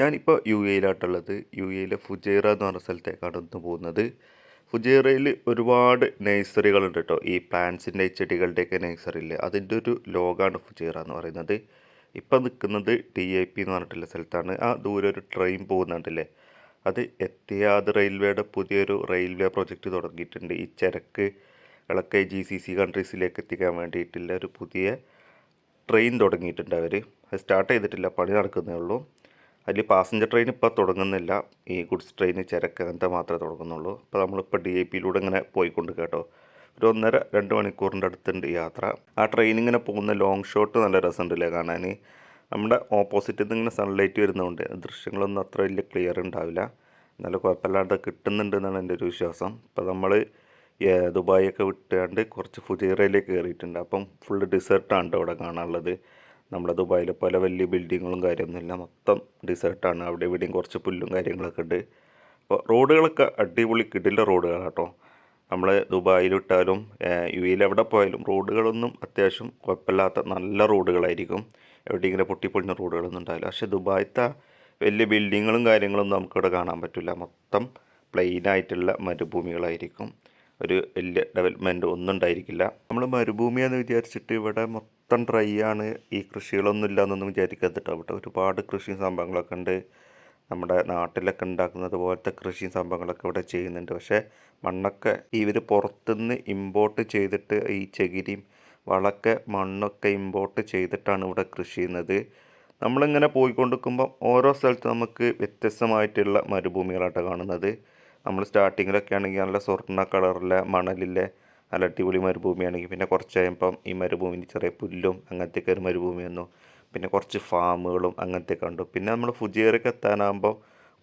ഞാനിപ്പോൾ യു എയിലാട്ടുള്ളത് യു എയിലെ ഫുജൈറ എന്ന് പറഞ്ഞ സ്ഥലത്തേക്കാണ് ഒന്ന് പോകുന്നത്. ഫുജൈറയിൽ ഒരുപാട് നഴ്സറികളുണ്ട് കേട്ടോ ഈ പ്ലാന്റ്സിന്റെ ചെടികളുടെയൊക്കെ നഴ്സറി ഇല്ലേ അതിന്റെ ഒരു ലോകമാണ് ഫുജൈറ എന്ന് പറയുന്നത്. ഇപ്പം നിൽക്കുന്നത് ടി ഐ പി എന്ന് പറഞ്ഞിട്ടുള്ള സ്ഥലത്താണ്. ആ ദൂരെ ഒരു ട്രെയിൻ പോകുന്നുണ്ടല്ലേ? അത് എത്തിയാദ് റെയിൽവേയുടെ പുതിയൊരു റെയിൽവേ പ്രൊജക്റ്റ് തുടങ്ങിയിട്ടുണ്ട്. ഈ ചരക്ക് ഇളക്കെ ജി സി സി കൺട്രീസിലേക്ക് എത്തിക്കാൻ വേണ്ടിയിട്ടുള്ള ഒരു പുതിയ ട്രെയിൻ തുടങ്ങിയിട്ടുണ്ട് അവർ അത് സ്റ്റാർട്ട് ചെയ്തിട്ടില്ല. പണി നടക്കുന്നേ ഉള്ളൂ. അതിൽ പാസഞ്ചർ ട്രെയിൻ ഇപ്പോൾ തുടങ്ങുന്നില്ല. ഈ ഗുഡ്സ് ട്രെയിൻ ചരക്ക് അങ്ങനത്തെ മാത്രമേ തുടങ്ങുന്നുള്ളൂ. അപ്പോൾ നമ്മളിപ്പോൾ ഡി ഐ പിയിലൂടെ ഇങ്ങനെ പോയിക്കൊണ്ട് കേട്ടോ. ഒരു ഒന്നര രണ്ട് മണിക്കൂറിന്റെ അടുത്തുണ്ട് യാത്ര. ആ ട്രെയിൻ ഇങ്ങനെ പോകുന്ന ലോങ് ഷോട്ട് നല്ല രസമുണ്ടല്ലേ കാണാൻ നമ്മുടെ ഓപ്പോസിറ്റിൽ നിന്ന് ഇങ്ങനെ സൺലൈറ്റ് വരുന്നതുകൊണ്ട് ദൃശ്യങ്ങളൊന്നും അത്ര വലിയ ക്ലിയർ ഉണ്ടാവില്ല. നല്ല കുഴപ്പമില്ലാണ്ട് കിട്ടുന്നുണ്ട് എന്നാണ് എന്റെ ഒരു വിശ്വാസം. ഇപ്പോൾ നമ്മൾ ദുബായൊക്കെ വിട്ടുകൊണ്ട് കുറച്ച് ഫുജൈറയിലേക്ക് കയറിയിട്ടുണ്ട് അപ്പം ഫുള്ള് ഡിസേർട്ടാണ് അവിടെ കാണാനുള്ളത്. നമ്മുടെ ദുബായിലെ പോലെ വലിയ ബിൽഡിങ്ങുകളും കാര്യമൊന്നുമില്ല മൊത്തം ഡിസേർട്ടാണ് അവിടെ ഇവിടെയും കുറച്ച് പുല്ലും കാര്യങ്ങളൊക്കെ ഉണ്ട്. അപ്പോൾ റോഡുകളൊക്കെ അടിപൊളി കിടില റോഡുകളാണ് കേട്ടോ. നമ്മൾ ദുബായിലിട്ടാലും യു എയിൽ എവിടെ പോയാലും റോഡുകളൊന്നും അത്യാവശ്യം കുഴപ്പമില്ലാത്ത നല്ല റോഡുകളായിരിക്കും. എവിടെ ഇങ്ങനെ പൊട്ടിപ്പൊളിഞ്ഞ റോഡുകളൊന്നും ഉണ്ടാവില്ല. പക്ഷേ ദുബായത്തെ വലിയ ബിൽഡിങ്ങുകളും കാര്യങ്ങളൊന്നും നമുക്കിവിടെ കാണാൻ പറ്റില്ല. മൊത്തം പ്ലെയിനായിട്ടുള്ള മരുഭൂമികളായിരിക്കും. ഒരു വലിയ ഡെവലപ്മെന്റ് ഒന്നും ഉണ്ടായിരിക്കില്ല. നമ്മൾ മരുഭൂമിയെന്ന് വിചാരിച്ചിട്ട് ഇവിടെ മൊത്തം ഡ്രൈ ആണ് ഈ കൃഷികളൊന്നും ഇല്ലാന്നൊന്നും വിചാരിക്കരുത് കേട്ടോ ഒരുപാട് കൃഷി സംഭവങ്ങളൊക്കെ ഉണ്ട്. നമ്മുടെ നാട്ടിലൊക്കെ ഉണ്ടാക്കുന്നത് പോലത്തെ കൃഷിയും സംഭവങ്ങളൊക്കെ ഇവിടെ ചെയ്യുന്നുണ്ട്. പക്ഷേ മണ്ണൊക്കെ ഇവർ പുറത്തുനിന്ന് ഇമ്പോർട്ട് ചെയ്തിട്ട് ഈ ചകിരിയും വളമൊക്കെ മണ്ണൊക്കെ ഇമ്പോർട്ട് ചെയ്തിട്ടാണ് ഇവിടെ കൃഷി ചെയ്യുന്നത്. നമ്മളിങ്ങനെ പോയിക്കൊണ്ടിരിക്കുമ്പോൾ ഓരോ സ്ഥലത്ത് നമുക്ക് വ്യത്യസ്തമായിട്ടുള്ള മരുഭൂമികളായിട്ട് കാണുന്നത്. നമ്മൾ സ്റ്റാർട്ടിങ്ങിലൊക്കെ ആണെങ്കിൽ നല്ല സ്വർണ കളറിലെ മണലിലെ നല്ല അടിപൊളി മരുഭൂമിയാണെങ്കിൽ പിന്നെ കുറച്ച് കഴിയുമ്പം ഈ മരുഭൂമിയിൽ ചെറിയ പുല്ലും അങ്ങനത്തെയൊക്കെ ഒരു മരുഭൂമി വന്നു. പിന്നെ കുറച്ച് ഫാമുകളും അങ്ങനത്തെ കണ്ടു. പിന്നെ നമ്മൾ ഫുജിയറൊക്കെ എത്താനാകുമ്പോൾ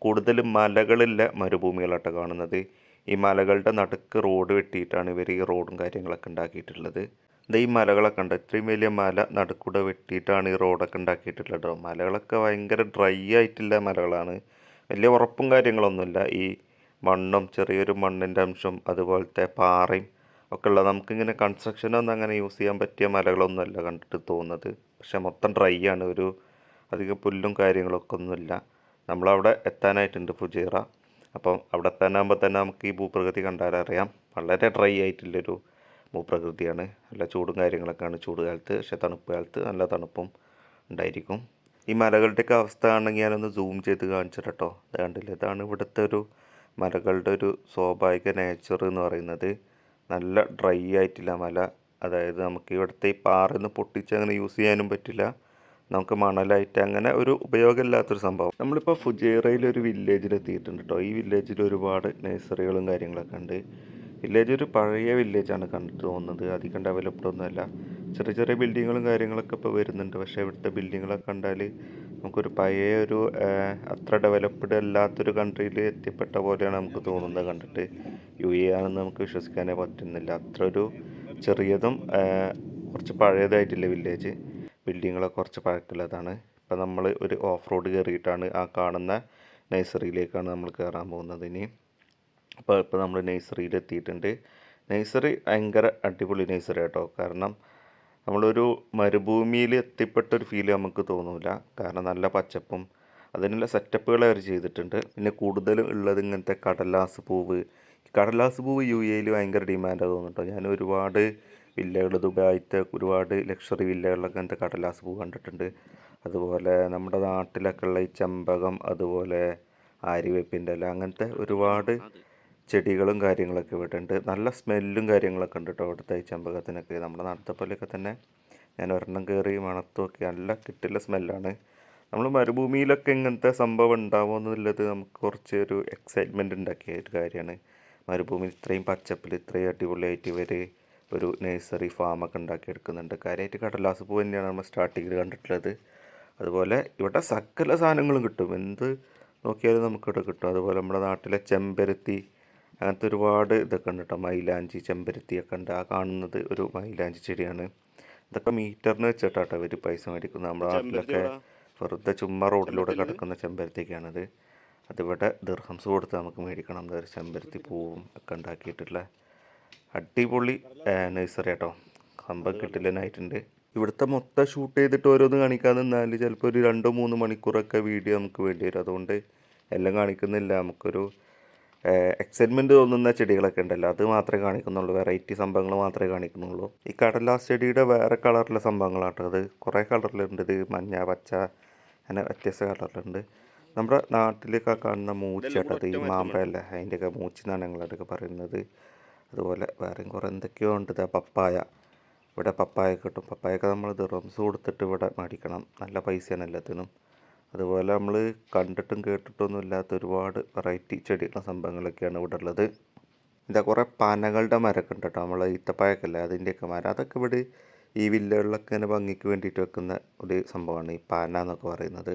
കൂടുതലും മലകളിലെ മരുഭൂമികളായിട്ട് കാണുന്നത്. ഈ മലകളുടെ നടുക്ക് റോഡ് വെട്ടിയിട്ടാണ് ഇവർ ഈ റോഡും കാര്യങ്ങളൊക്കെ ഉണ്ടാക്കിയിട്ടുള്ളത്. ഇത് ഈ മലകളൊക്കെ ഉണ്ട് ഇത്രയും വലിയ മല നടുക്കൂടെ വെട്ടിയിട്ടാണ് ഈ റോഡൊക്കെ ഉണ്ടാക്കിയിട്ടുള്ളത്. മലകളൊക്കെ ഭയങ്കര ഡ്രൈ ആയിട്ടുള്ള മലകളാണ്. വലിയ ഉറപ്പും കാര്യങ്ങളൊന്നുമില്ല. ഈ മണ്ണും ചെറിയൊരു മണ്ണിന്റെ അംശം അതുപോലത്തെ പാറയും ഒക്കെ ഉള്ള നമുക്കിങ്ങനെ കൺസ്ട്രക്ഷനൊന്നും അങ്ങനെ യൂസ് ചെയ്യാൻ പറ്റിയ മലകളൊന്നുമല്ല കണ്ടിട്ട് തോന്നുന്നത്. പക്ഷെ മൊത്തം ഡ്രൈ ആണ്. ഒരു അധികം പുല്ലും കാര്യങ്ങളൊക്കെ ഒന്നുമില്ല. നമ്മളവിടെ എത്താനായിട്ടുണ്ട് ഫുജീറ. അപ്പം അവിടെ എത്താനാകുമ്പോൾ തന്നെ നമുക്ക് ഈ ഭൂപ്രകൃതി കണ്ടാലറിയാം വളരെ ഡ്രൈ ആയിട്ടുള്ളൊരു ഭൂപ്രകൃതിയാണ്. നല്ല ചൂടും കാര്യങ്ങളൊക്കെയാണ് ചൂട് കാലത്ത് പക്ഷെ തണുപ്പ് കാലത്ത് നല്ല തണുപ്പും ഉണ്ടായിരിക്കും. ഈ മലകളുടെയൊക്കെ അവസ്ഥ ആണെങ്കിൽ ഞാനൊന്ന് സൂം ചെയ്ത് കാണിച്ചിട്ട് കണ്ടില്ല കണ്ടില്ലേ? ഇതാണ് ഇവിടുത്തെ ഒരു മലകളുടെ ഒരു സ്വാഭാവിക നേച്ചർ എന്ന് പറയുന്നത്. നല്ല ഡ്രൈ ആയിട്ടില്ല മല. അതായത് നമുക്ക് ഇവിടുത്തെ ഈ പാറന്ന് പൊട്ടിച്ച് അങ്ങനെ യൂസ് ചെയ്യാനും പറ്റില്ല. നമുക്ക് മണലായിട്ട് അങ്ങനെ ഒരു ഉപയോഗമില്ലാത്തൊരു സംഭവം. നമ്മളിപ്പോൾ ഫുജേറയിൽ ഒരു വില്ലേജിൽ എത്തിയിട്ടുണ്ട് കേട്ടോ ഈ വില്ലേജിൽ ഒരുപാട് നഴ്സറികളും കാര്യങ്ങളൊക്കെ ഉണ്ട്. വില്ലേജ് ഒരു പഴയ വില്ലേജാണ് കണ്ടിട്ട് തോന്നുന്നത്. അധികം ഡെവലപ്ഡ് ഒന്നുമല്ല. ചെറിയ ചെറിയ ബിൽഡിങ്ങുകളും കാര്യങ്ങളൊക്കെ ഇപ്പോൾ വരുന്നുണ്ട്. പക്ഷേ ഇവിടുത്തെ ബിൽഡിങ്ങുകളൊക്കെ കണ്ടാൽ നമുക്കൊരു പഴയ ഒരു അത്ര ഡെവലപ്ഡ് അല്ലാത്തൊരു കൺട്രിയിൽ എത്തിപ്പെട്ട പോലെയാണ് നമുക്ക് തോന്നുന്നത്. കണ്ടിട്ട് യു എ ആണെന്ന് നമുക്ക് വിശ്വസിക്കാനേ പറ്റുന്നില്ല. അത്ര ഒരു ചെറിയതും കുറച്ച് പഴയതായിട്ടില്ല വില്ലേജ് ബിൽഡിങ്ങുകളൊക്കെ കുറച്ച് പഴക്കമുള്ളതാണ്. ഇപ്പം നമ്മൾ ഒരു ഓഫ് റോഡ് കയറിയിട്ടാണ് ആ കാണുന്ന നഴ്സറിയിലേക്കാണ് നമ്മൾ കയറാൻ പോകുന്നത് ഇനി. അപ്പോൾ ഇപ്പോൾ നമ്മൾ നഴ്സറിയിൽ എത്തിയിട്ടുണ്ട് നഴ്സറി ഭയങ്കര അടിപൊളി നഴ്സറി കേട്ടോ കാരണം നമ്മളൊരു മരുഭൂമിയിൽ എത്തിപ്പെട്ട ഒരു ഫീൽ നമുക്ക് തോന്നില്ല കാരണം നല്ല പച്ചപ്പും അതിനുള്ള സെറ്റപ്പുകൾ അവർ ചെയ്തിട്ടുണ്ട്. പിന്നെ കൂടുതലും ഉള്ളത് ഇങ്ങനത്തെ കടലാസ് പൂവ്. കടലാസ് പൂവ് യു എയിൽ ഭയങ്കര ഡിമാൻഡാണ് തോന്നുന്നുണ്ടോ ഞാൻ ഒരുപാട് വില്ലകൾ ദുബായിത്തെ ഒരുപാട് ലക്ഷറി വില്ലകളിലൊക്കെ അങ്ങനത്തെ കടലാസ് പൂവ് കണ്ടിട്ടുണ്ട്. അതുപോലെ നമ്മുടെ നാട്ടിലൊക്കെ ഉള്ള ഈ ചെമ്പകം അതുപോലെ ആര്യവേപ്പിന്റെ ഇല അങ്ങനത്തെ ഒരുപാട് ചെടികളും കാര്യങ്ങളൊക്കെ ഇവിടെ നല്ല സ്മെല്ലും കാര്യങ്ങളൊക്കെ ഉണ്ട് കേട്ടോ അവിടുത്തെ ഈ ചെമ്പകത്തിനൊക്കെ. നമ്മുടെ നടത്തപ്പല്ലൊക്കെ തന്നെ ഞാൻ ഒരെണ്ണം കയറി മണത്തുമൊക്കെ നല്ല കിട്ടില്ല സ്മെല്ലാണ്. നമ്മൾ മരുഭൂമിയിലൊക്കെ ഇങ്ങനത്തെ സംഭവം ഉണ്ടാവുമെന്നുള്ളത് നമുക്ക് കുറച്ച് ഒരു എക്സൈറ്റ്മെന്റ് ഉണ്ടാക്കിയ ഒരു കാര്യമാണ്. മരുഭൂമിയിൽ ഇത്രയും പച്ചപ്പിൽ ഇത്രയും അടിപൊളിയായിട്ട് ഇവർ ഒരു നഴ്സറി ഫാമൊക്കെ ഉണ്ടാക്കിയെടുക്കുന്നുണ്ട്. കാര്യമായിട്ട് കടലാസ് പൂ തന്നെയാണ് നമ്മൾ സ്റ്റാർട്ടിങ്ങിൽ കണ്ടിട്ടുള്ളത്. അതുപോലെ ഇവിടെ സകല സാധനങ്ങളും കിട്ടും. എന്ത് നോക്കിയാലും നമുക്കിവിടെ കിട്ടും. അതുപോലെ നമ്മുടെ നാട്ടിലെ ചെമ്പരത്തി അങ്ങനത്തെ ഒരുപാട് ഇതൊക്കെ ഉണ്ട് കേട്ടോ. മൈലാഞ്ചി ചെമ്പരത്തിയൊക്കെ ഉണ്ട്. ആ കാണുന്നത് ഒരു മൈലാഞ്ചി ചെടിയാണ്. ഇതൊക്കെ മീറ്ററിന് വെച്ചിട്ടാട്ടോ ഇവർ പൈസ മേടിക്കുന്നത്. നമ്മുടെ നാട്ടിലൊക്കെ വെറുതെ ചുമ്മാ റോഡിലൂടെ കിടക്കുന്ന ചെമ്പരത്തിയൊക്കെയാണിത്. അതിവിടെ ദീർഘംസ് കൊടുത്ത് നമുക്ക് മേടിക്കണം. എന്താ ചെമ്പരത്തി പൂവും ഒക്കെ ഉണ്ടാക്കിയിട്ടുള്ള അടിപൊളി നഴ്സറി കേട്ടോ സംഭവം കിട്ടില്ലനായിട്ടുണ്ട് ഇവിടുത്തെ മൊത്തം ഷൂട്ട് ചെയ്തിട്ട് ഓരോന്ന് കാണിക്കാൻ നിന്നാൽ ചിലപ്പോൾ ഒരു രണ്ടോ മൂന്ന് മണിക്കൂറൊക്കെ വീഡിയോ നമുക്ക് വേണ്ടി വരും. അതുകൊണ്ട് എല്ലാം കാണിക്കുന്നില്ല. നമുക്കൊരു എക്സൈറ്റ്മെന്റ് തോന്നുന്ന ചെടികളൊക്കെ ഉണ്ടല്ലോ. അത് മാത്രമേ കാണിക്കുന്നുള്ളൂ. വെറൈറ്റി സംഭവങ്ങൾ മാത്രമേ കാണിക്കുന്നുള്ളൂ. ഈ കടലാസ് ചെടിയുടെ വേറെ കളറിലെ സംഭവങ്ങളാട്ടോ അത്. കുറേ കളറിലുണ്ട് ഇത്. മഞ്ഞ പച്ച അങ്ങനെ വ്യത്യസ്ത കളറിലുണ്ട് നമ്മുടെ നാട്ടിലൊക്കെ കാണുന്ന മൂച്ചയാട്ടത് ഈ മാമ്പഴല്ലേ അതിന്റെയൊക്കെ മൂച്ചി എന്നാണ് ഞങ്ങളതൊക്കെ പറയുന്നത്. അതുപോലെ വേറെയും കുറേ എന്തൊക്കെയോ ഉണ്ട്. പപ്പായ. ഇവിടെ പപ്പായ കിട്ടും. പപ്പായൊക്കെ നമ്മൾ ദിറംസ് കൊടുത്തിട്ട് ഇവിടെ മേടിക്കണം. നല്ല പൈസയാണ് എല്ലാത്തിനും. അതുപോലെ നമ്മൾ കണ്ടിട്ടും കേട്ടിട്ടൊന്നും ഇല്ലാത്ത ഒരുപാട് വെറൈറ്റി ചെടികളും സംഭവങ്ങളൊക്കെയാണ് ഇവിടെ ഉള്ളത്. ഇതാ കുറേ പനകളുടെ മരമൊക്കെ ഉണ്ട് കേട്ടോ. നമ്മൾ ഈത്തപ്പായൊക്കെ അല്ലേ അതിന്റെയൊക്കെ മരം. അതൊക്കെ ഇവിടെ ഈ വില്ലകളിലൊക്കെ ഇങ്ങനെ ഭംഗിക്ക് വേണ്ടിയിട്ട് വെക്കുന്ന ഒരു സംഭവമാണ് ഈ പന എന്നൊക്കെ പറയുന്നത്.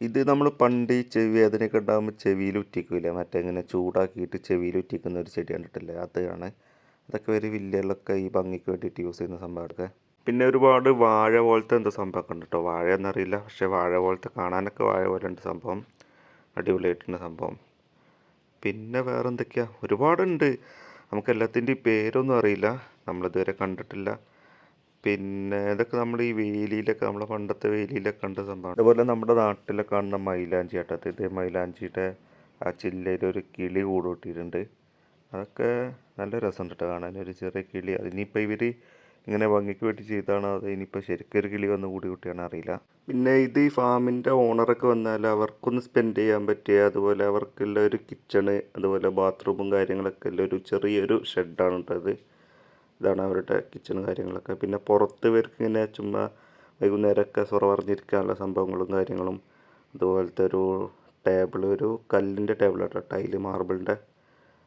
ഇത് നമ്മൾ പണ്ട് ഈ ചെവി വേദനയൊക്കെ ഉണ്ടാകുമ്പോൾ ചെവിയിൽ ഉറ്റിക്കില്ലേ മറ്റേ ഇങ്ങനെ ചൂടാക്കിയിട്ട് ചെവിയിൽ ഉറ്റിക്കുന്ന ഒരു ചെടി കണ്ടിട്ടില്ലേ? അതാണ് അതൊക്കെ ഒരു വില്ലകളിലൊക്കെ ഈ ഭംഗിക്ക് വേണ്ടിയിട്ട് യൂസ് ചെയ്യുന്ന സംഭവമൊക്കെ പിന്നെ ഒരുപാട് വാഴ പോലത്തെ എന്തോ സംഭവം ഉണ്ട് കേട്ടോ വാഴ എന്നറിയില്ല പക്ഷേ വാഴ പോലത്തെ കാണാനൊക്കെ വാഴ പോലെ ഉണ്ട് സംഭവം. അടിപൊളിയായിട്ടുണ്ട് സംഭവം. പിന്നെ വേറെ എന്തൊക്കെയാ ഒരുപാടുണ്ട്. നമുക്ക് എല്ലാത്തിന്റെയും പേരൊന്നും അറിയില്ല. നമ്മളിതുവരെ കണ്ടിട്ടില്ല. പിന്നെ ഇതൊക്കെ നമ്മൾ ഈ വേലിയിലൊക്കെ നമ്മളെ പണ്ടത്തെ വേലിയിലൊക്കെ കണ്ട സംഭവം. അതുപോലെ നമ്മുടെ നാട്ടിലെ കാണുന്ന മൈലാഞ്ചി ആട്ടത്ത് ഇതേ മൈലാഞ്ചിയുടെ ആ ചില്ലയിൽ ഒരു കിളി കൂടൂട്ടിയിട്ടുണ്ട് അതൊക്കെ നല്ല രസമുണ്ട് കേട്ടോ കാണാൻ. ഒരു ചെറിയ കിളി. അതിനിപ്പോൾ ഇവർ ഇങ്ങനെ ഭംഗിക്ക് വേണ്ടി ചെയ്താണ് അത്. ഇനിയിപ്പോൾ ശരിക്കും ഒരു കിളി വന്ന് കൂടി കുട്ടിയാണ് അറിയില്ല. പിന്നെ ഇത് ഈ ഫാമിന്റെ ഓണറൊക്കെ വന്നാൽ അവർക്കൊന്ന് സ്പെൻഡ് ചെയ്യാൻ പറ്റിയ അതുപോലെ അവർക്കുള്ള ഒരു കിച്ചണ് അതുപോലെ ബാത്റൂമും കാര്യങ്ങളൊക്കെ ഉള്ള ഒരു ചെറിയൊരു ഷെഡാണ് ഉള്ളത് ഇതാണ് അവരുടെ കിച്ചണും കാര്യങ്ങളൊക്കെ. പിന്നെ പുറത്ത് ഇവർക്ക് ഇങ്ങനെ ചുമ്മാ വൈകുന്നേരമൊക്കെ സുറവറിഞ്ഞിരിക്കാനുള്ള സംഭവങ്ങളും കാര്യങ്ങളും അതുപോലത്തെ ഒരു ടേബിൾ ഒരു കല്ലിന്റെ ടേബിളാട്ടോ ടൈൽ മാർബിളിന്റെ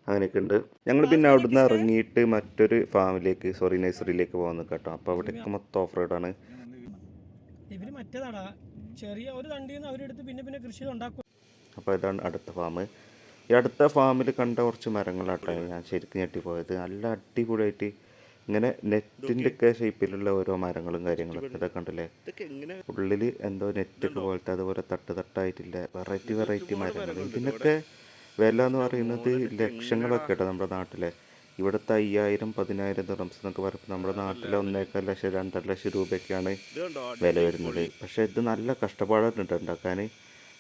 അങ്ങനെയൊക്കെ ഉണ്ട് ഞങ്ങൾ പിന്നെ അവിടുന്ന് ഇറങ്ങിയിട്ട് മറ്റൊരു ഫാമിലേക്ക് സോറി നഴ്സറിയിലേക്ക് പോകാൻ നിൽക്കാം കേട്ടോ അപ്പോൾ അവിടേക്ക് മൊത്തം ഓഫ് റോഡാണ് ആണ്. മറ്റേതാടാ ചെറിയ ഒരു തണ്ടിയിൽ നിന്ന് അവരെടുത്ത് പിന്നെ പിന്നെ കൃഷി ഉണ്ടാക്കും അപ്പോൾ ഇതാണ് അടുത്ത ഫാം ഈ അടുത്ത ഫാമിൽ കണ്ട കുറച്ച് മരങ്ങളാട്ടോ ഞാൻ ശരിക്കും ഞെട്ടിപ്പോയത്. നല്ല അടിപൊളിയായിട്ട് ഇങ്ങനെ നെറ്റിന്റെ ഒക്കെ ഷേപ്പിലുള്ള ഓരോ മരങ്ങളും കാര്യങ്ങളും കാര്യങ്ങളൊക്കെ ഇതൊക്കെ ഉണ്ടല്ലേ ഉള്ളിൽ എന്തോ നെറ്റൊക്കെ പോലത്തെ അതുപോലെ തട്ട് തട്ടായിട്ടില്ല? വെറൈറ്റി വെറൈറ്റി മരങ്ങൾ ഇതിനൊക്കെ വില എന്ന് പറയുന്നത് ലക്ഷങ്ങളൊക്കെ കേട്ടോ നമ്മുടെ നാട്ടിലെ. ഇവിടുത്തെ അയ്യായിരം പതിനായിരം ദിറംസ് എന്നൊക്കെ പറയുമ്പോൾ നമ്മുടെ നാട്ടിലെ ഒന്നേക്കാൽ ലക്ഷം രണ്ടര ലക്ഷം രൂപയൊക്കെയാണ് വില വരുന്നത്. പക്ഷേ ഇത് നല്ല കഷ്ടപ്പാടുണ്ട് ഉണ്ടാക്കാൻ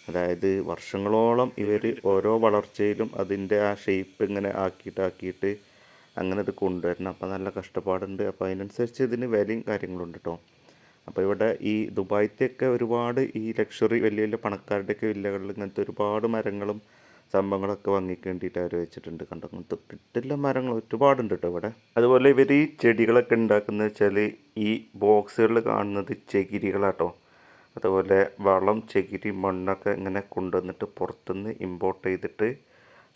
അതായത് വർഷങ്ങളോളം ഇവർ ഓരോ വളർച്ചയിലും അതിന്റെ ആ ഷേപ്പ് ഇങ്ങനെ ആക്കിയിട്ട് ആക്കിയിട്ട് അങ്ങനെ ഇത് കൊണ്ടുവരണം. അപ്പോൾ നല്ല കഷ്ടപ്പാടുണ്ട്. അപ്പോൾ അതിനനുസരിച്ച് ഇതിന് വിലയും കാര്യങ്ങളുണ്ട് കേട്ടോ അപ്പോൾ ഇവിടെ ഈ ദുബായത്തെയൊക്കെ ഒരുപാട് ഈ ലക്ഷറി വലിയ വലിയ പണക്കാരുടെയൊക്കെ വില്ലകളിൽ ഇങ്ങനത്തെ ഒരുപാട് മരങ്ങളും സംഭവങ്ങളൊക്കെ വാങ്ങിക്കേണ്ടിയിട്ട് അവർ വെച്ചിട്ടുണ്ട്. കണ്ടോ? കിട്ടില്ല മരങ്ങൾ. ഒരുപാടുണ്ട് കേട്ടോ ഇവിടെ. അതുപോലെ ഇവർ ഈ ചെടികളൊക്കെ ഉണ്ടാക്കുന്നത് വെച്ചാൽ ഈ ബോക്സുകളിൽ കാണുന്നത് ചകിരികളാട്ടോ. അതുപോലെ വളം ചകിരി മണ്ണൊക്കെ ഇങ്ങനെ കൊണ്ടുവന്നിട്ട് പുറത്തുനിന്ന് ഇമ്പോർട്ട് ചെയ്തിട്ട്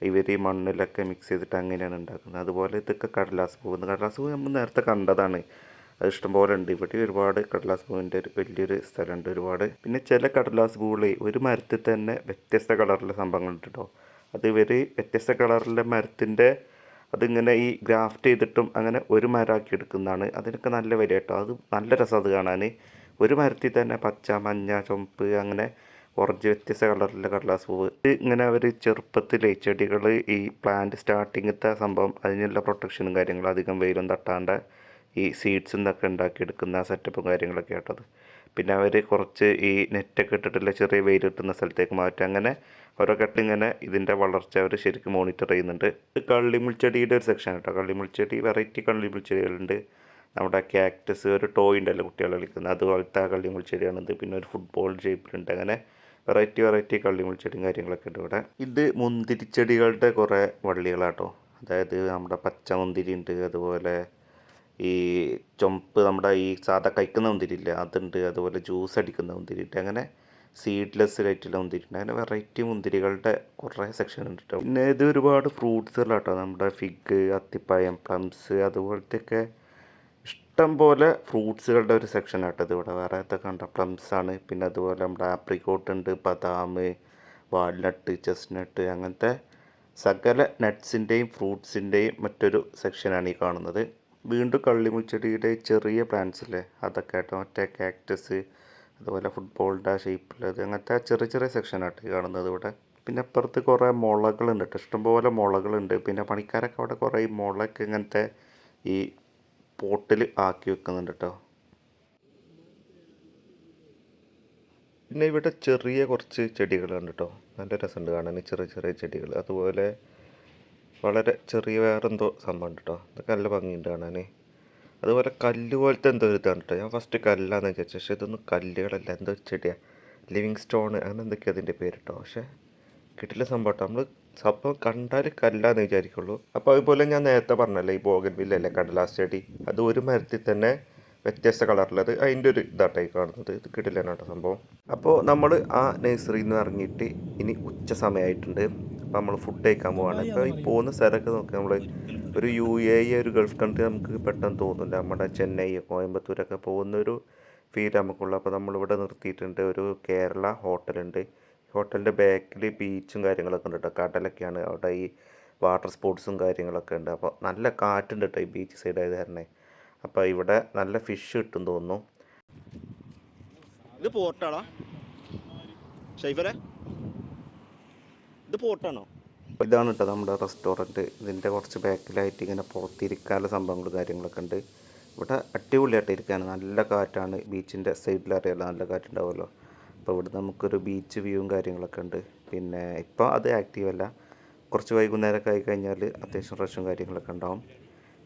ഇവർ ഈ മണ്ണിലൊക്കെ മിക്സ് ചെയ്തിട്ട് അങ്ങനെയാണ് ഉണ്ടാക്കുന്നത്. അതുപോലെ ഇതൊക്കെ കടലാസ് പൂവ് കടലാസ് പൂവ് നമ്മൾ നേരത്തെ കണ്ടതാണ്. അത് ഇഷ്ടംപോലെ ഉണ്ട്. ഇവിടെ ഒരുപാട് കടലാസ് പൂവിന്റെ ഒരു വലിയൊരു സ്ഥലമുണ്ട് ഒരുപാട്. പിന്നെ ചില കടലാസ് പൂവിൽ ഒരു മരത്തിൽ തന്നെ വ്യത്യസ്ത കളറിലെ സംഭവങ്ങളുണ്ട് കേട്ടോ അത് ഇവർ വ്യത്യസ്ത കളറിലെ മരത്തിന്റെ അതിങ്ങനെ ഈ ഗ്രാഫ്റ്റ് ചെയ്തിട്ടും അങ്ങനെ ഒരു മരമാക്കി എടുക്കുന്നതാണ്. അതിനൊക്കെ നല്ല വില കേട്ടോ. അത് നല്ല രസം അത് കാണാൻ. ഒരു മരത്തിൽ തന്നെ പച്ച മഞ്ഞ ചുമപ്പ് അങ്ങനെ ഓറഞ്ച് വ്യത്യസ്ത കളറിലെ കടലാസ് പൂവ്. ഇങ്ങനെ അവർ ചെറുപ്പത്തിലെ ചെടികൾ ഈ പ്ലാന്റ് സ്റ്റാർട്ടിങ്ങത്തെ സംഭവം അതിനുള്ള പ്രൊട്ടക്ഷനും കാര്യങ്ങളും അധികം വെയിലും തട്ടാണ്ട് ഈ സീഡ്സ് എന്നൊക്കെ ഉണ്ടാക്കിയെടുക്കുന്ന സെറ്റപ്പും കാര്യങ്ങളൊക്കെ ആട്ടത് പിന്നെ അവർ കുറച്ച് ഈ നെറ്റൊക്കെ ഇട്ടിട്ടുള്ള ചെറിയ വെയിൽ കിട്ടുന്ന സ്ഥലത്തേക്ക് മാറ്റുക അങ്ങനെ ഓരോ ഘട്ടം ഇതിന്റെ വളർച്ച അവർ ശരിക്കും മോണിറ്റർ ചെയ്യുന്നുണ്ട്. കള്ളിമുൾച്ചെടിയുടെ ഒരു സെക്ഷൻ കേട്ടോ കള്ളിമുൾച്ചെടി വെറൈറ്റി കള്ളിമുൾച്ചെടികളുണ്ട് നമ്മുടെ ക്യാക്ടസ് ഒരു ടോയ് ഉണ്ടല്ലോ കുട്ടികൾ കളിക്കുന്നത് അതുപോലത്തെ കള്ളിമുൾച്ചെടിയാണിത് പിന്നെ ഒരു ഫുട്ബോൾ ഷേപ്പിലുണ്ട് അങ്ങനെ വെറൈറ്റി വെറൈറ്റി കള്ളിമുൾച്ചെടിയും കാര്യങ്ങളൊക്കെ ഉണ്ട് ഇവിടെ. ഇത് മുന്തിരിച്ചെടികളുടെ കുറേ വള്ളികളാട്ടോ. അതായത് നമ്മുടെ പച്ച മുന്തിരി ഉണ്ട് അതുപോലെ ഈ ചുമപ്പ് നമ്മുടെ ഈ സാധാ കഴിക്കുന്ന മുന്തിരിയില്ലേ അതുണ്ട്. അതുപോലെ ജ്യൂസ് അടിക്കുന്ന മുന്തിരി അങ്ങനെ സീഡ്ലെസ് ആയിട്ടുള്ള മുന്തിരിയുണ്ട് അങ്ങനെ വെറൈറ്റി മുന്തിരികളുടെ കുറേ സെക്ഷൻ ഉണ്ട് കേട്ടോ പിന്നെ ഇത് ഒരുപാട് ഫ്രൂട്ട്സുകളാട്ടോ നമ്മുടെ ഫിഗ് അത്തിപ്പഴം പ്ലംസ് അതുപോലത്തെയൊക്കെ ഇഷ്ടം പോലെ ഫ്രൂട്ട്സുകളുടെ ഒരു സെക്ഷൻ ആട്ടോ ഇത് ഇവിടെ. വേറെ ഇതൊക്കെ ഉണ്ട് പ്ലംസ് ആണ്. പിന്നെ അതുപോലെ നമ്മുടെ ആപ്രിക്കോട്ട് ഉണ്ട് ബദാം വാൾനട്ട് ചെസ്റ്റ്നട്ട് അങ്ങനത്തെ സകല നട്ട്സിന്റെയും ഫ്രൂട്ട്സിന്റെയും മറ്റൊരു സെക്ഷനാണ് ഈ കാണുന്നത്. വീണ്ടും കള്ളിമുൾച്ചെടിയുടെ ചെറിയ പ്ലാന്റ്സ് അല്ലേ അതൊക്കെ ആയിട്ട് മറ്റേ കാക്ടസ് അതുപോലെ ഫുട്ബോളിന്റെ ഷേപ്പിലത് അങ്ങനത്തെ ചെറിയ ചെറിയ സെക്ഷനായിട്ട് കാണുന്നത് ഇവിടെ. പിന്നെ അപ്പുറത്ത് കുറേ മുളകളുണ്ട് കേട്ടോ ഇഷ്ടംപോലെ മുളകളുണ്ട്. പിന്നെ പണിക്കാരൊക്കെ അവിടെ കുറേ ഈ മുളയൊക്കെ ഇങ്ങനത്തെ ഈ പോട്ടിൽ ആക്കി വെക്കുന്നുണ്ട് കേട്ടോ പിന്നെ ഇവിടെ ചെറിയ കുറച്ച് ചെടികളുണ്ട് കേട്ടോ നല്ല രസമുണ്ട് കാണാൻ. ചെറിയ ചെറിയ ചെടികൾ അതുപോലെ വളരെ ചെറിയ വേറെന്തോ സംഭവം കേട്ടോ ഇതൊക്കെ നല്ല ഭംഗിയുണ്ട് കാണാനേ. അതുപോലെ കല്ല് പോലത്തെ എന്തോ ഒരു ഇതാണ് കേട്ടോ ഞാൻ ഫസ്റ്റ് കല്ലാന്ന് വിചാരിച്ചു. പക്ഷേ ഇതൊന്നും കല്ലുകളല്ല. എന്തോ ചെടിയാ. ചെടിയാണ് ലിവിങ് സ്റ്റോൺ അങ്ങനെ എന്തൊക്കെയാണ് അതിന്റെ പേര് കേട്ടോ പക്ഷേ കിട്ടില്ല സംഭവം കേട്ടോ നമ്മൾ സംഭവം കണ്ടാൽ കല്ലാന്ന് വിചാരിക്കുള്ളൂ. അപ്പോൾ അതുപോലെ ഞാൻ നേരത്തെ പറഞ്ഞല്ലേ ഈ ബോഗൻ വില്ലല്ലേ കടലാസ് ചെടി അത് ഒരു മരത്തിൽ തന്നെ വ്യത്യസ്ത കളറിലത് അതിന്റെ ഒരു ഇതാട്ടായി കാണുന്നത്. ഇത് കിട്ടില്ല കേട്ടോ സംഭവം. അപ്പോൾ നമ്മൾ ആ നഴ്സറിയിൽ നിന്ന് ഇറങ്ങിയിട്ട് ഇനി ഉച്ച സമയമായിട്ടുണ്ട്. അപ്പോൾ നമ്മൾ ഫുഡ് കഴിക്കാൻ പോവാണ്. ഇപ്പോൾ ഈ പോകുന്ന സ്ഥലമൊക്കെ നോക്കി നമ്മൾ ഒരു യു എ ഇ ഒരു ഗൾഫ് കൺട്രി നമുക്ക് പെട്ടെന്ന് തോന്നില്ല നമ്മുടെ ചെന്നൈ കോയമ്പത്തൂരൊക്കെ പോകുന്ന ഒരു ഫീൽ നമുക്കുള്ളൂ. അപ്പോൾ നമ്മളിവിടെ നിർത്തിയിട്ടുണ്ട് ഒരു കേരള ഹോട്ടലുണ്ട് ഹോട്ടലിന്റെ ബാക്കിൽ ബീച്ചും കാര്യങ്ങളൊക്കെ ഉണ്ട് കേട്ടോ കടലൊക്കെയാണ് അവിടെ ഈ വാട്ടർ സ്പോർട്സും കാര്യങ്ങളൊക്കെ ഉണ്ട്. അപ്പോൾ നല്ല കാറ്റുണ്ട് കേട്ടോ ഈ ബീച്ച് സൈഡ് ആയത് തന്നെ അപ്പോൾ ഇവിടെ നല്ല ഫിഷ് കിട്ടും തോന്നുന്നു. ഇത് പോർട്ടാടാ ഷൈഫറെ? ഇത് പോർട്ടാണോ ഇതാണ് കേട്ടോ നമ്മുടെ റെസ്റ്റോറന്റ്. ഇതിന്റെ കുറച്ച് ബാക്കിലായിട്ട് ഇങ്ങനെ പുറത്തിരിക്കാനുള്ള സംഭവങ്ങൾ കാര്യങ്ങളൊക്കെ ഉണ്ട്. ഇവിടെ അടിപൊളിയായിട്ട് ഇരിക്കാൻ നല്ല കാറ്റാണ്. ബീച്ചിന്റെ സൈഡിൽ അറിയാലോ നല്ല കാറ്റുണ്ടാവുമല്ലോ. അപ്പോൾ ഇവിടെ നമുക്കൊരു ബീച്ച് വ്യൂവും കാര്യങ്ങളൊക്കെ ഉണ്ട്. പിന്നെ ഇപ്പോൾ അത് ആക്റ്റീവ് അല്ല. കുറച്ച് വൈകുന്നേരമൊക്കെ ആയി കഴിഞ്ഞാൽ അത്യാവശ്യം റഷും കാര്യങ്ങളൊക്കെ ഉണ്ടാവും.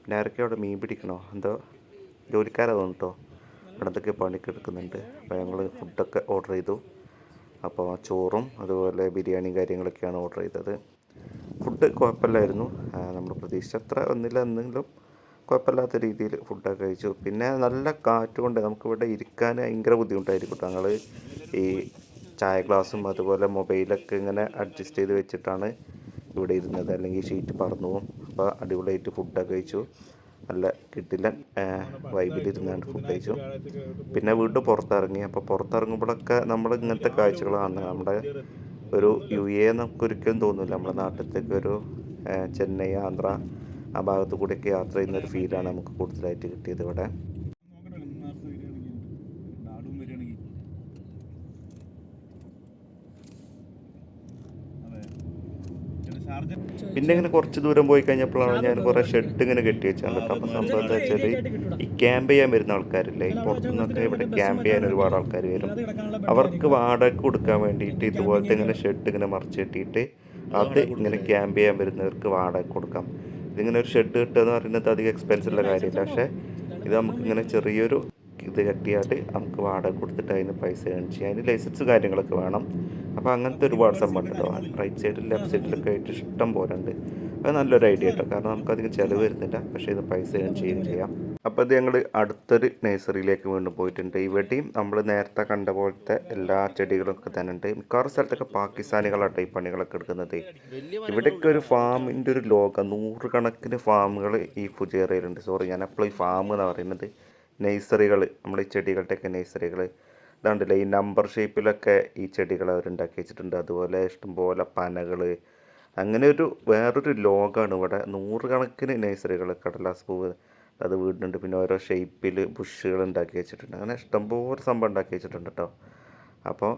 പിന്നെ ആരൊക്കെ അവിടെ മീൻ പിടിക്കണോ? എന്തോ ജോലിക്കാരാ തോന്നുന്നു കേട്ടോ. ഇവിടെ എന്തൊക്കെ പണിക്ക് എടുക്കുന്നുണ്ട്. അപ്പോൾ ഞങ്ങൾ ഫുഡൊക്കെ ഓർഡർ ചെയ്തു. അപ്പോൾ ചോറും അതുപോലെ ബിരിയാണി കാര്യങ്ങളൊക്കെയാണ് ഓർഡർ ചെയ്തത്. ഫുഡ് കുഴപ്പമില്ലായിരുന്നു. നമ്മൾ പ്രതീക്ഷിച്ച അത്ര ഒന്നില്ല എന്നെങ്കിലും കുഴപ്പമില്ലാത്ത രീതിയിൽ ഫുഡൊക്കെ കഴിച്ചു. പിന്നെ നല്ല കാറ്റുകൊണ്ട് നമുക്കിവിടെ ഇരിക്കാൻ ഭയങ്കര ബുദ്ധിമുട്ടായിരിക്കും ഞങ്ങൾ ഈ ചായ ഗ്ലാസും അതുപോലെ മൊബൈലൊക്കെ ഇങ്ങനെ അഡ്ജസ്റ്റ് ചെയ്ത് വെച്ചിട്ടാണ് ഇവിടെ ഇരുന്നത്. അല്ലെങ്കിൽ ഷീറ്റ് പറന്നു അപ്പോൾ അടിപൊളിയായിട്ട് ഫുഡൊക്കെ കഴിച്ചു. നല്ല കിട്ടില്ല വൈബിലിരുന്നാണ്ട് ഫുഡ് കഴിച്ചു പിന്നെ വീണ്ടും പുറത്തിറങ്ങി. അപ്പോൾ പുറത്തിറങ്ങുമ്പോഴൊക്കെ നമ്മൾ ഇങ്ങനത്തെ കാഴ്ചകളാണ്. നമ്മുടെ ഒരു യു എ നമുക്ക് ഒരിക്കലും തോന്നില്ല നമ്മുടെ നാട്ടിലത്തേക്ക് ഒരു ചെന്നൈ ആന്ധ്ര ആ ഭാഗത്തു കൂടെയൊക്കെ യാത്ര ചെയ്യുന്ന ഒരു ഫീലാണ് നമുക്ക് കൂടുതലായിട്ട് കിട്ടിയത് ഇവിടെ. പിന്നെ ഇങ്ങനെ കുറച്ച് ദൂരം പോയി കഴിഞ്ഞപ്പോഴാണ് ഞാൻ കുറേ ഷെഡ് ഇങ്ങനെ കെട്ടി വെച്ചാണ് അപ്പം സംഭവം എന്താ വെച്ചാൽ ഈ ക്യാമ്പ് ചെയ്യാൻ വരുന്ന ആൾക്കാരില്ലേ? ഈ പുറത്തുനിന്നൊക്കെ ഇവിടെ ക്യാമ്പ് ചെയ്യാൻ ഒരുപാട് ആൾക്കാർ വരും. അവർക്ക് വാടക കൊടുക്കാൻ വേണ്ടിയിട്ട് ഇതുപോലത്തെ ഇങ്ങനെ ഷെഡ് ഇങ്ങനെ മറിച്ച് കെട്ടിയിട്ട് അത് ഇങ്ങനെ ക്യാമ്പ് ചെയ്യാൻ വരുന്നവർക്ക് വാടക കൊടുക്കാം. ഇതിങ്ങനെ ഒരു ഷെഡ് കിട്ടുക എന്ന് പറയുന്നത് അധികം എക്സ്പെൻസ് ഉള്ള കാര്യമില്ല. പക്ഷേ ഇത് നമുക്ക് ഇങ്ങനെ ചെറിയൊരു ഇത് കെട്ടിയാൽ നമുക്ക് വാടക കൊടുത്തിട്ട് അതിന് പൈസ ഏൺ ചെയ്യാം. അതിന് ലൈസൻസ് കാര്യങ്ങളൊക്കെ വേണം. അപ്പോൾ അങ്ങനത്തെ ഒരുപാട് സംഭവം റൈറ്റ് സൈഡിൽ ലെഫ്റ്റ് സൈഡിലൊക്കെ ആയിട്ട് ഇഷ്ടം പോലെ ഉണ്ട്. അത് നല്ലൊരു ഐഡിയ കേട്ടോ. കാരണം നമുക്കധികം ചിലവ് വരുന്നില്ല. പക്ഷേ ഇത് പൈസ ഏൺ ചെയ്യുകയും ചെയ്യാം. അപ്പോൾ ഇത് ഞങ്ങൾ അടുത്തൊരു നഴ്സറിയിലേക്ക് വീണ്ടും പോയിട്ടുണ്ട്. ഇവിടെയും നമ്മൾ നേരത്തെ കണ്ട പോലത്തെ എല്ലാ ചെടികളൊക്കെ തന്നെ ഉണ്ട്. മിക്കവാറും സ്ഥലത്തൊക്കെ പാകിസ്ഥാനികളാട്ടോ ഈ പണികളൊക്കെ എടുക്കുന്നത്. ഇവിടെയൊക്കെ ഒരു ഫാമിന്റെ ഒരു ലോകം. നൂറുകണക്കിന് ഫാമുകൾ ഈ ഫുജേറയിലുണ്ട് സോറി ഞാൻ അപ്പോൾ ഈ ഫാം എന്ന് പറയുന്നത്. നഴ്സറികൾ നമ്മൾ ഈ ചെടികളുടെയൊക്കെ നഴ്സറികൾ ഇതാണ്ടല്ലേ ഈ നമ്പർ ഷേപ്പിലൊക്കെ ഈ ചെടികൾ അവരുണ്ടാക്കി വെച്ചിട്ടുണ്ട്. അതുപോലെ ഇഷ്ടംപോലെ പനകൾ അങ്ങനെ ഒരു വേറൊരു ലോകമാണ് ഇവിടെ നൂറുകണക്കിന് നഴ്സറികൾ കടലാസ് പൂവ് അത് വീടുണ്ട്. പിന്നെ ഓരോ ഷേപ്പിൽ ബുഷുകൾ ഉണ്ടാക്കി വെച്ചിട്ടുണ്ട്. അങ്ങനെ ഇഷ്ടംപോലെ സംഭവം ഉണ്ടാക്കി വെച്ചിട്ടുണ്ട് കേട്ടോ. അപ്പോൾ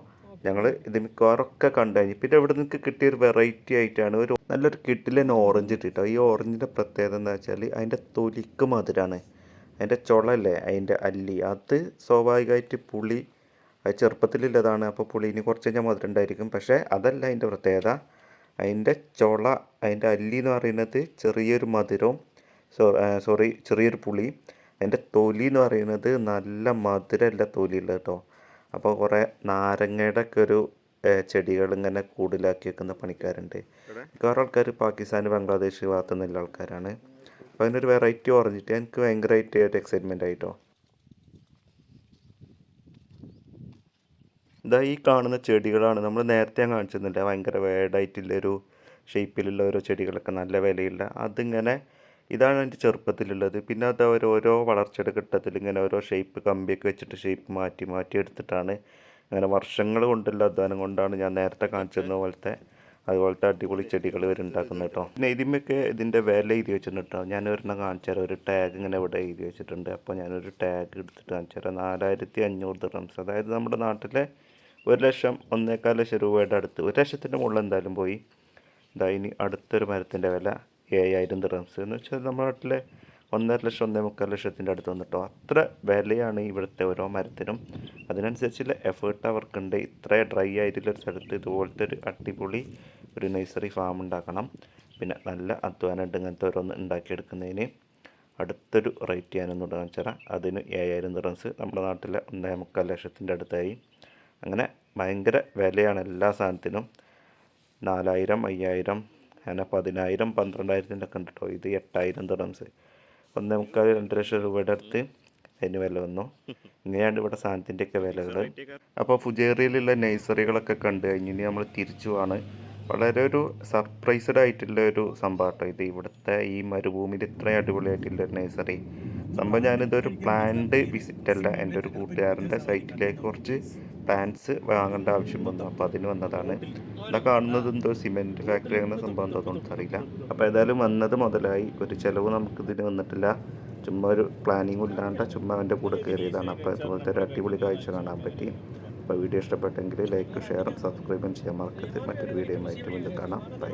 ഞങ്ങൾ ഇത് മിക്കവാറൊക്കെ കണ്ടു കഴിഞ്ഞു. പിന്നെ ഇവിടെ നിങ്ങൾക്ക് കിട്ടിയ ഒരു വെറൈറ്റി ആയിട്ടാണ് ഒരു നല്ലൊരു കിട്ടിലെ ഓറഞ്ച് ഇട്ടിട്ടോ ഈ ഓറഞ്ചിന്റെ പ്രത്യേകത എന്താ വെച്ചാൽ അതിന്റെ തൊലിക്ക് മധുരമാണ് അതിന്റെ ചുളല്ലേ അതിന്റെ അല്ലി. അത് സ്വാഭാവികമായിട്ട് പുളി അത് ചെറുപ്പത്തിലുള്ളതാണ്. അപ്പോൾ പുളി ഇനി കുറച്ച് കഴിഞ്ഞാൽ മധുരം ഉണ്ടായിരിക്കും പക്ഷേ അതല്ല അതിന്റെ പ്രത്യേകത. അതിന്റെ ചുള അതിന്റെ അല്ലി എന്ന് പറയുന്നത് ചെറിയൊരു മധുരവും സോറി ചെറിയൊരു പുളി. അതിന്റെ തൊലി എന്ന് പറയുന്നത് നല്ല മധുരമല്ല തൊലിയുള്ളത് കേട്ടോ. അപ്പോൾ കുറേ നാരങ്ങയുടെ ഒക്കെ ഒരു ചെടികൾ ഇങ്ങനെ കൂടുതലാക്കി വെക്കുന്ന പണിക്കാരുണ്ട്. മിക്കവാറും ആൾക്കാർ പാകിസ്ഥാൻ ബംഗ്ലാദേശ് ഭാഗത്തു നിന്നുള്ള ആൾക്കാരാണ്. അപ്പോൾ അതിനൊരു വെറൈറ്റി പറഞ്ഞിട്ട് എനിക്ക് ഭയങ്കരമായിട്ട് ആയിട്ട് എക്സൈറ്റ്മെന്റ് ആയിട്ടോ. ഇതാ ഈ കാണുന്ന ചെടികളാണ്. നമ്മൾ നേരത്തെ ഞാൻ കാണിച്ചിരുന്നില്ല ഭയങ്കര വേഡായിട്ടുള്ള ഒരു ഷേപ്പിലുള്ള ഓരോ ചെടികളൊക്കെ നല്ല വിലയില്ല. അതിങ്ങനെ ഇതാണ് എന്റെ ചെറുപ്പത്തിലുള്ളത്. പിന്നെ അത് അവർ ഓരോ വളർച്ചയുടെ ഘട്ടത്തിൽ ഇങ്ങനെ ഓരോ ഷേപ്പ് കമ്പിയൊക്കെ വെച്ചിട്ട് ഷേപ്പ് മാറ്റി മാറ്റി എടുത്തിട്ടാണ് അങ്ങനെ വർഷങ്ങൾ കൊണ്ടുള്ള അധ്വാനം കൊണ്ടാണ് ഞാൻ നേരത്തെ കാണിച്ചിരുന്ന പോലത്തെ അതുപോലത്തെ അടിപൊളി ചെടികൾ ഇവർ ഉണ്ടാക്കുന്നത് കേട്ടോ. പിന്നെ ഇതിമൊക്കെ ഇതിന്റെ വില എഴുതി വെച്ചിട്ടുണ്ട്? കേട്ടോ ഞാൻ ഒരെണ്ണം കാണിച്ചാൽ ഒരു ടാഗ് ഇങ്ങനെ ഇവിടെ എഴുതി വെച്ചിട്ടുണ്ട്. അപ്പോൾ ഞാനൊരു ടാഗ് എടുത്തിട്ട് കാണിച്ചാൽ നാലായിരത്തി അഞ്ഞൂറ് ദിറംസ് അതായത് നമ്മുടെ നാട്ടിലെ ഒരു ലക്ഷം ഒന്നേക്കാൽ ലക്ഷം രൂപയുടെ അടുത്ത് ഒരു ലക്ഷത്തിന്റെ മുകളിൽ എന്തായാലും പോയി. ഇതാ ഇനി അടുത്തൊരു മരത്തിന്റെ വില ഏഴായിരം ദിറംസ് എന്ന് വെച്ചാൽ നമ്മുടെ നാട്ടിലെ ഒന്നര ലക്ഷം ഒന്നേ മുക്കാൽ ലക്ഷത്തിന്റെ അടുത്ത് വന്നിട്ടോ. അത്ര വിലയാണ് ഇവിടുത്തെ ഓരോ മരത്തിനും. അതിനനുസരിച്ചുള്ള എഫേർട്ട് അവർക്കുണ്ട്. ഇത്ര ഡ്രൈ ആയിട്ടുള്ള ഒരു സ്ഥലത്ത് ഇതുപോലത്തെ ഒരു അടിപൊളി ഒരു നഴ്സറി ഫാം ഉണ്ടാക്കണം. പിന്നെ നല്ല അധ്വാനമുണ്ട് ഇങ്ങനത്തെ ഓരോന്ന് ഉണ്ടാക്കിയെടുക്കുന്നതിന് അടുത്തൊരു റേറ്റ് ഞാനൊന്ന് കാണിച്ചു വെച്ചാൽ അതിന് ഏഴായിരം റൺസ് നമ്മുടെ നാട്ടിലെ ഒന്നേ മുക്കാൽ ലക്ഷത്തിന്റെ അടുത്തായി. അങ്ങനെ ഭയങ്കര വിലയാണ് എല്ലാ സാധനത്തിനും. നാലായിരം അയ്യായിരം അങ്ങനെ പതിനായിരം പന്ത്രണ്ടായിരത്തിന്റെ ഒക്കെ ഉണ്ട് കേട്ടോ. ഇത് എട്ടായിരം ദിറംസ് ഒന്നേ മുക്കാൽ രണ്ട് ലക്ഷം രൂപയുടെ അടുത്ത് അതിന് വില വന്നു. ഇങ്ങനെയാണ് ഇവിടെ സാധനത്തിന്റെയൊക്കെ വിലകൾ അപ്പോൾ ഫുജേറിയിലുള്ള നഴ്സറികളൊക്കെ കണ്ടു കഴിഞ്ഞ് ഇനി നമ്മൾ തിരിച്ചു പോവാണ് വളരെ ഒരു സർപ്രൈസ്ഡ് ആയിട്ടുള്ള ഒരു സംഭവം ഇത്. ഇവിടുത്തെ ഈ മരുഭൂമിയിൽ ഇത്രയും അടിപൊളിയായിട്ടുള്ള ഒരു നഴ്സറി. സംഭവം ഞാനിതൊരു പ്ലാൻഡ് വിസിറ്റ് അല്ല എന്റെ ഒരു കൂട്ടുകാരന്റെ സൈറ്റിലേക്ക് കുറച്ച് പ്ലാന്റ്സ് വാങ്ങേണ്ട ആവശ്യം വന്നു. അപ്പോൾ അതിന് വന്നതാണ്. ഇതാ കാണുന്നത് എന്തോ സിമെന്റ് ഫാക്ടറി അങ്ങനെ സംഭവം എന്തോന്നും അറിയില്ല. അപ്പോൾ ഏതായാലും വന്നത് മുതലായി. ഒരു ചിലവ് നമുക്കിതിന് വന്നിട്ടില്ല. ചുമ്മാ ഒരു പ്ലാനിങ്ങും ഇല്ലാണ്ട് ചുമ്മാ അവന്റെ കൂടെ കയറിയതാണ്. അപ്പോൾ ഇതുപോലത്തെ ഒരു അടിപൊളി കാഴ്ച കാണാൻ പറ്റി. അപ്പോൾ വീഡിയോ ഇഷ്ടപ്പെട്ടെങ്കിൽ ലൈക്ക് ഷെയറും സബ്സ്ക്രൈബും ചെയ്യാൻ മറക്കരുത്. മറ്റൊരു വീഡിയോ ആയിട്ട് വീണ്ടും കാണാം. ബൈ